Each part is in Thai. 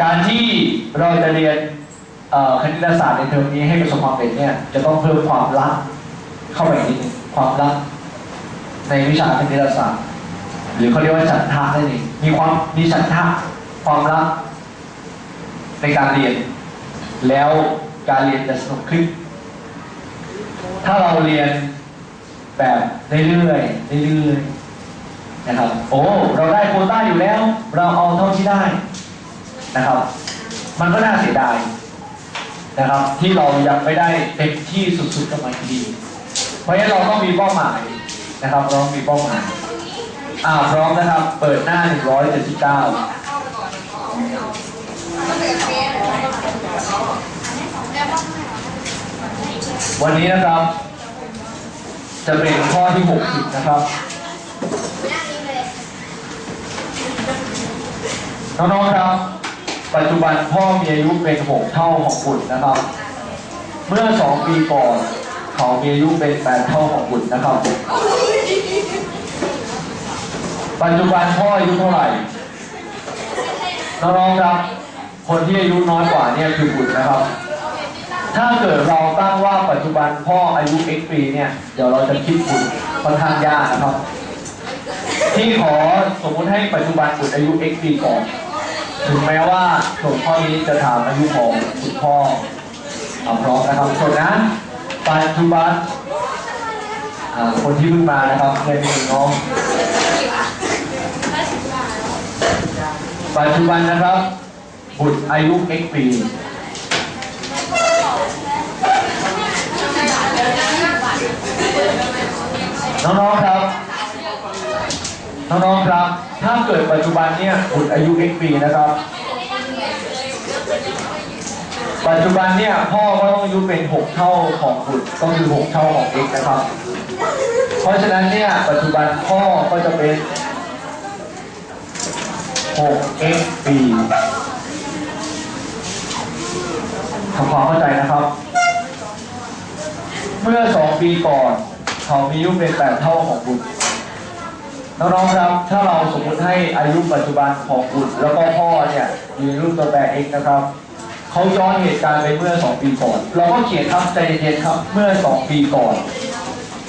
การที่เราจะเรียนคณิตศาสตร์ในเทอมนี้ให้ประสบความสำเร็จเนี่ยจะต้องเพิ่มความรักเข้าไปอีกนิดนึงความรักในวิชาคณิตศาสตร์ หรือเขาเรียกว่าฉันทะนั่นเองมีความมีฉันทะความรักในการเรียน แล้วการเรียนจะสนุกขึ้น ถ้าเราเรียนแบบเรื่อยๆเรื่อยๆนะครับ โอ้ เราได้โคต้าอยู่แล้ว เราเอาเท่าที่ได้ นะครับ มันก็น่าเสียดายนะครับ ที่เรายังไม่ได้เต็มที่สุดๆกับมันดี เพราะฉะนั้นเราต้องมีเป้าหมายนะครับเราต้องมีเป้าหมายอ่าพร้อมนะครับ เปิดหน้า 179วันนี้นะครับ จะเป็นข้อที่60นะครับน้องๆครับ ปัจจุบันพ่อมีอายุเป็น6เท่าของบุตรนะครับ เมื่อ2ปีก่อนเขามีอายุเป็น8เท่าของบุตรนะครับ ปัจจุบันพ่ออายุเท่าไหร่น้องๆครับ คนที่อายุน้อยกว่าเนี่ยคือบุตรนะครับ ถ้าเกิดเราตั้งว่าปัจจุบันพ่ออายุ x ปีเนี่ย เดี๋ยวเราจะคิดบุตรค่อนข้างยากนะครับ ที่ขอสมมติให้ปัจจุบันบุตรอายุ x ปีก่อน ถึงแม้ว่าโจทย์ข้อนี้จะถามอายุของคุณพ่อเอาพร้อมนะครับส่วนนั้นปัจจุบันคนที่เพิ่งมานะครับเรียนหนึ่งน้องปัจจุบันนะครับ บุตรอายุ x ปีน้องๆครับ น้องๆครับ ถ้าเกิดปัจจุบันเนี่ยบุตรอายุ x ปีนะครับ ปัจจุบันเนี่ยพ่อก็ต้องอายุเป็น 6 เท่าของบุตรก็คือ 6 เท่าของ x นะครับ เพราะฉะนั้นเนี่ยปัจจุบันพ่อก็จะเป็น 6x ปีทำความเข้าใจนะครับ เมื่อ 2 ปีก่อนเขามีอายุเป็น 8 เท่าของบุตร น้องๆครับ ถ้าเราสมมติให้อายุปัจจุบันของบุตรแล้วก็พ่อเนี่ยอยู่ในรูปตัวแปร x นะครับเขาย้อนเหตุการณ์ไปเมื่อ 2 ปีก่อน เราก็เขียนครับใจเย็นๆครับ เมื่อ 2 ปีก่อน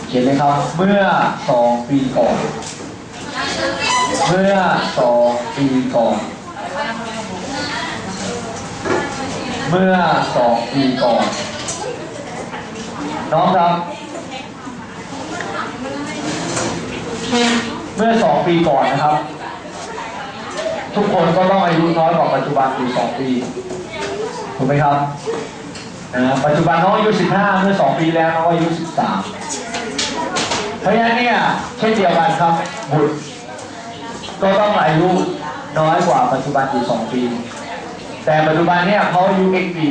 เขียนเลยครับ เมื่อ 2 ปีก่อน เมื่อ 2 ปีก่อน เมื่อ 2 ปีก่อน น้องครับ เมื่อ2ปีก่อนนะครับ ทุกคนก็ต้องอายุน้อยกว่าปัจจุบันอยู่2ปีถูกไหมครับนะปัจจุบันน้องอายุ15เมื่อ2ปีแล้วน้องอายุ13เพราะฉะนั้นเนี่ยเช่นเดียวกันครับบุตรก็ต้องอายุน้อยกว่าปัจจุบันอยู่2ปี แต่ปัจจุบันเนี่ยเขาอายุ x ปี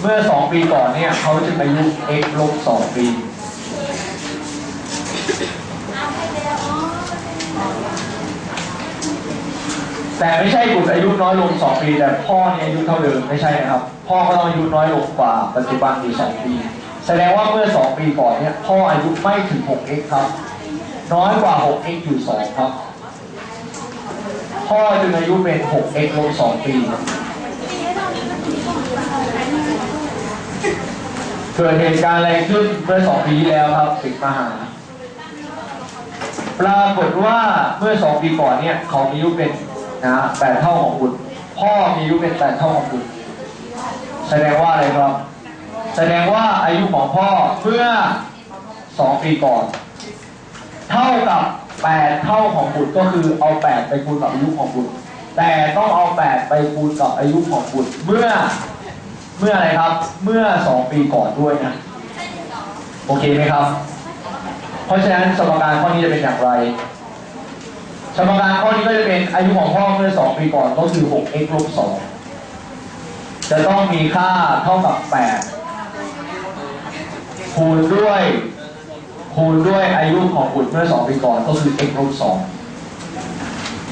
เมื่อ2ปีก่อนเนี่ยเขาจะอายุ x ลบ2ปี แต่ไม่ใช่บุตรอายุน้อยลง2ปี แต่พ่อเนี่ยอายุเท่าเดิมไม่ใช่นะครับ พ่อก็ต้องอายุน้อยลงกว่าปัจจุบันอยู่2ปี แสดงว่าเมื่อ2ปีก่อนเนี่ยพ่ออายุไม่ถึง 6x ครับ น้อยกว่า 6x อยู่2ครับ พ่อจึงอายุเป็น 6x ลบ2ปีเกิดเหตุการณ์อะไรขึ้นเมื่อ2ปีที่แล้วครับสิงมหาปรากฏว่าเมื่อ2ปีก่อนเนี่ยเขามีอายุเป็น นะแปดเท่าของบุตรพ่อมีอายุเป็นแปดเท่าของบุตรแสดงว่าอะไรครับ แสดงว่าอายุของพ่อเมื่อ2ปีก่อน เท่ากับ8เท่าของบุตรก็คือเอา8ไปคูณกับอายุของบุตรแต่ต้องเอา8ไปคูณกับอายุของบุตรเมื่อเมื่ออะไรครับ เมื่อ2ปีก่อนด้วยนะโอเคไหมครับ เพราะฉะนั้นสมการข้อนี้จะเป็นอย่างไร สมการข้อนี้ก็จะเป็นอายุของพ่อเมื่อ2ปีก่อนก็คือ 6x ลบ2จะต้องมีค่าเท่ากับ 8 คูณด้วย คูณด้วยอายุของบุตรเมื่อ2ปีก่อนก็คือ x ลบ2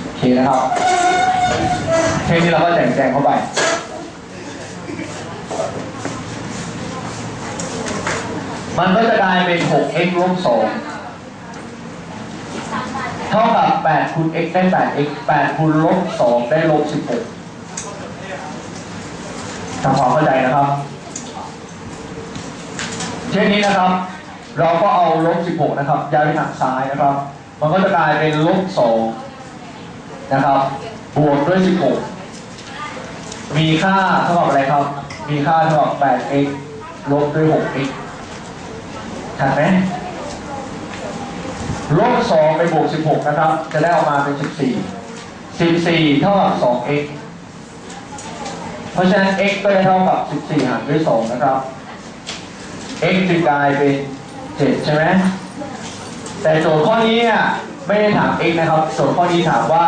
โอเคนะครับแค่นี้เราก็แจงแจงเข้าไปมันก็จะกลายเป็น 6x ลบ2 เท่ากับ 8 คูณ x ได้ 8x 8คูณลบ 2 ได้ลบ 16ทำความเข้าใจนะครับ เช่นนี้นะครับ เราก็เอาลบ 16 นะครับย้ายไปทางซ้ายนะครับ มันก็จะกลายเป็นลบ 2 นะครับ บวกด้วย 16 มีค่าเท่ากับอะไรครับ มีค่าเท่ากับ 8x ลบด้วย 6x ทันไหม ลบ2ไปบวก16นะครับ จะได้ออกมาเป็น14 14เท่ากับ 2x เพราะฉะนั้น x ก็จะเท่ากับ14หารด้วย2นะครับ x จึงกลายเป็น7ใช่ไหมแต่โจทย์ข้อนี้เนี่ยไม่ได้ถาม x นะครับโจทย์ข้อนี้ถามว่า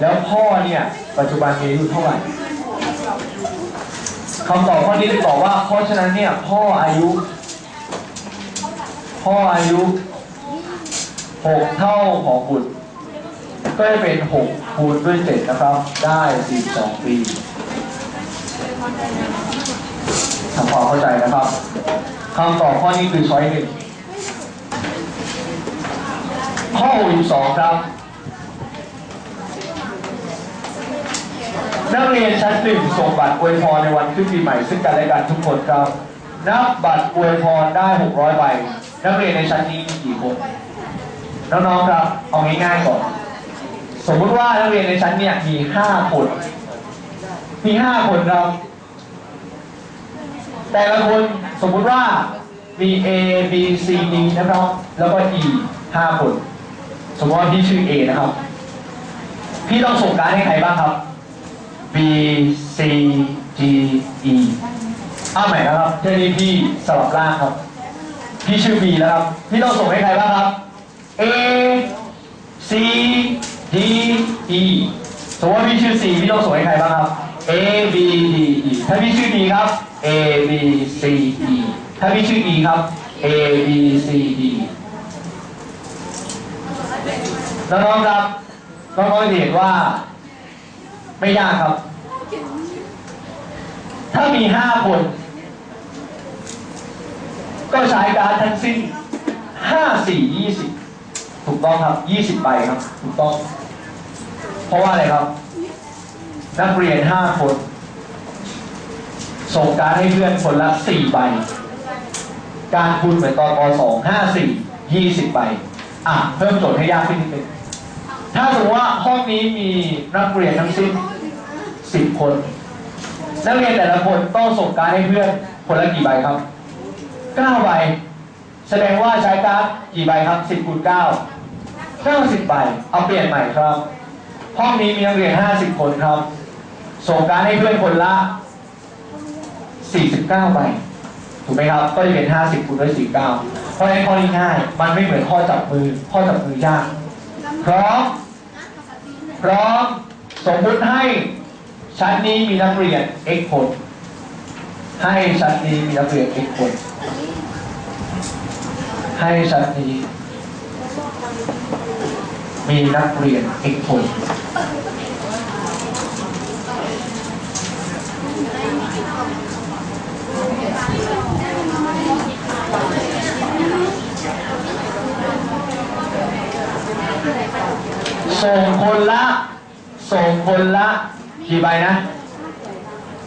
แล้วพ่อเนี่ยปัจจุบันมีอายุเท่าไหร่คำตอบข้อนี้จะบอกว่าเพราะฉะนั้นเนี่ยพ่ออายุ พ่ออายุ 6เท่าของบุตร ก็จะเป็น6คูณด้วย7นะครับ ได้42ปีทำความเข้าใจนะครับคำตอบข้อนี้คือช้อยหนึ่งข้อ62ครับ นักเรียนชั้นหนึ่งส่งบัตรอวยพรในวันขึ้นปีใหม่ ซึ่งกันและกันทุกคนครับ นับบัตรอวยพรได้ 600 ใบ นักเรียนในชั้นนี้มีกี่คน น้องๆครับเอาง่ายๆก่อน สมมุติว่านักเรียนในชั้นเนี่ยมี5คน มี5คนครับ แต่ละคนสมมุติว่ามี A B C D นะครับแล้วก็ E 5คน สมมติว่าพี่ชื่อ A นะครับ พี่ต้องส่งการให้ใครบ้างครับ B C G E อ้าวใหม่นะครับเที่นี้พี่สลับล่างครับ พี่ชื่อ B แล้วครับ พี่ต้องส่งให้ใครบ้างครับ A C D E สมมติว่าพี่ชื่อ C พี่ต้องส่งให้ใครบ้างครับ A B D E ถ้าพี่ชื่อ D ครับ A B C E ถ้าพี่ชื่อ E ครับ A B C D น้องๆครับน้องๆเห็นว่า ไม่ยากครับ ถ้ามีห้าคน ก็ใช้การทั้งสิ้นห้าสี่ยี่สิบ ถูกต้องครับยี่สิบใบครับ ถูกต้อง เพราะว่าอะไรครับ นักเรียนห้าคน ส่งการให้เพื่อนคนละสี่ใบ การคูณเหมือนตอนปสองห้าสี่ยี่สิบใบ อะ เพิ่มโจทย์ให้ยากขึ้นนิดนึงถ้าสมมติว่าห้องนี้มีนักเรียนทั้งสิ้นสิบคน นักเรียนแต่ละคนต้องส่งการให้เพื่อนคนละกี่ใบครับเก้าใบ แสดงว่าใช้การ์ดกี่ใบครับสิบคูณเก้า เก้าสิบใบเอาเปลี่ยนใหม่ครับ ห้องนี้มีนักเรียนห้าสิบคนครับ ส่งการให้เพื่อนคนละสี่สิบเก้าใบถูกไหมครับ ก็จะเป็นห้าสิบคูณด้วยสี่เก้าเพราะฉะนั้นข้อนี้ง่าย มันไม่เหมือนข้อจับมือ ข้อจับมือยากพร้อมพร้อมสมมุติให้ชั้นนี้มีนักเรียน x คน ให้ชั้นนี้มีนักเรียน x คน ให้ชั้นนี้ มีนักเรียน x คนส่งคนละ ส่งคนละกี่ใบนะ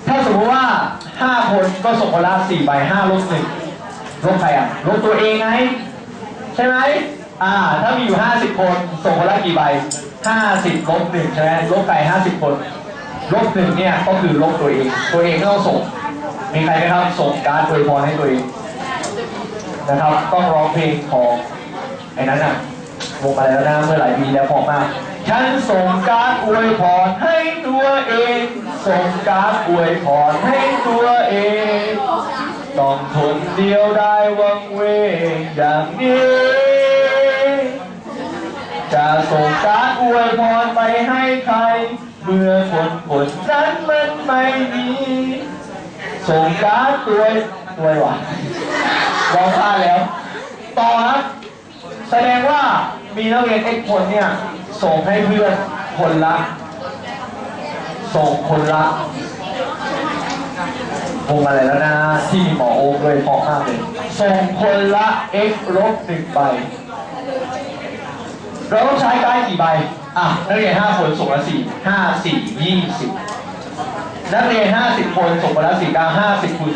ถ้าสมมติว่าห้าคนก็ส่งคนละสี่ใบห้าลบหนึ่งลบใครอะลบตัวเองไง ใช่ไหม อ่า ถ้ามีอยู่ห้าสิบคน ส่งคนละกี่ใบห้าสิบลบหนึ่งใช่ไหมลบไก่ห้าสิบคนลบหนึ่งเนี่ยก็คือลบตัวเอง ตัวเองก็ต้องส่ง มีใครไหมครับ ส่งการ์ดอวยพรให้ตัวเอง นะครับ ต้องร้องเพลงของไอ้นั้นอะวงอะไรแล้วนะเมื่อหลายปีแล้วพอมาก ฉันส่งการดอวยพรให้ตัวเอง ส่งการดอวยพรให้ตัวเอง ต้องทนเดียวได้วังเวงอย่างนี้ จะส่งการดอวยพรไปให้ใคร เมื่อคนคนนั้นมันไม่มีส่งการดตัวตัวหวานร้องพลาดแล้ว ต่อครับ แสดงว่ามีนักเรียน x คนเนี่ย ส่งให้เพื่อนคนละ ส่งคนละวงอะไรแล้วนะที่หมอโอ๊คเลยพราะมากเลยส่งคนละ x ลบหนึ่งใบ เราต้องใช้การดกี่ใบ อะ นักเรียนห้าคนส่งละสี่ห้าสี่ยี่สิบนักเรียน50คนส่งมาแล้ว49 50คูณ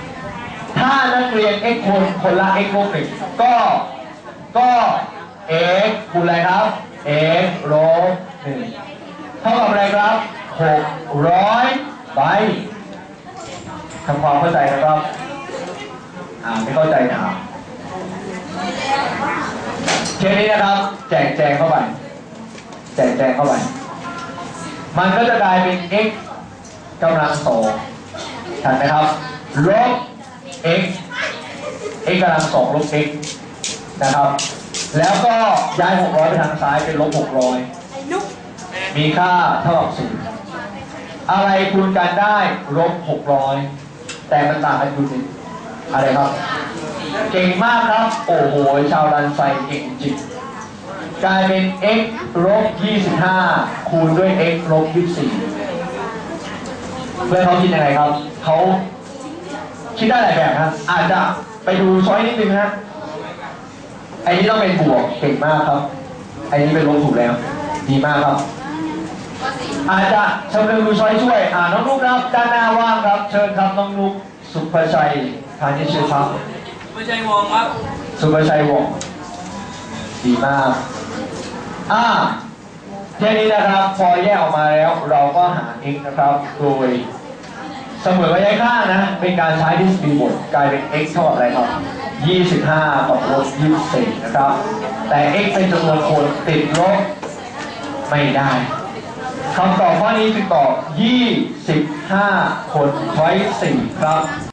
49ถ้านักเรียน x คนคนละ x ลบหนึ่งก็ก็ x คูณอะไรครับ x ลบหนึ่งเท่ากับอะไรครับ600ใบทำความเข้าใจนะครับ อ่าไม่เข้าใจถาม เทปนี้นะครับ แจกแจงเข้าไป แจกแจงเข้าไป มันก็จะกลายเป็น x กำลังสองทันไหมครับ ลบ x x กำลังสองลบ x นะครับ แล้วก็ย้าย 600 ไปทางซ้ายเป็นลบ 600 มีค่าเท่ากับศูนย์อะไรคูณกันได้ลบ 600 แต่มันต่างกันอยู่นิดอะไรครับ เก่งมากครับ โอ้โห ชาวรันไซเก่งจริง กลายเป็น x ลบ25 คูณด้วย x ลบ24เพื่อนเขาคิดยังไงครับ เขาคิดได้หลายแบบครับ อาจจะไปดูช้อยนิดนึงฮะไอ้นี้ต้องเป็นบวกเก่งมากครับ ไอ้นี้เป็นลบถูกแล้ว ดีมากครับ อาจจะเชิญดูช้อยช่วย อ่าน้องนุ๊กนะครับ ด้านหน้าว่างครับ เชิญครับน้องนุ๊กสุภชัยพานิชครับ ไม่ใช่วงครับ สุภชัยวงศ์ดีมากอ่าแค่นี้นะครับพอแยกออกมาแล้ว เราก็หา x นะครับ โดยเสมอกับย้ายข้างนะ เป็นการใช้ทฤษฎีบทกลายเป็น x เท่ากับอะไรครับ 25กับลบ24 นะครับ แต่ x เป็นจำนวนคนติดลบไม่ได้คำตอบข้อนี้คือตอบ 25 คนช้อย4ครับ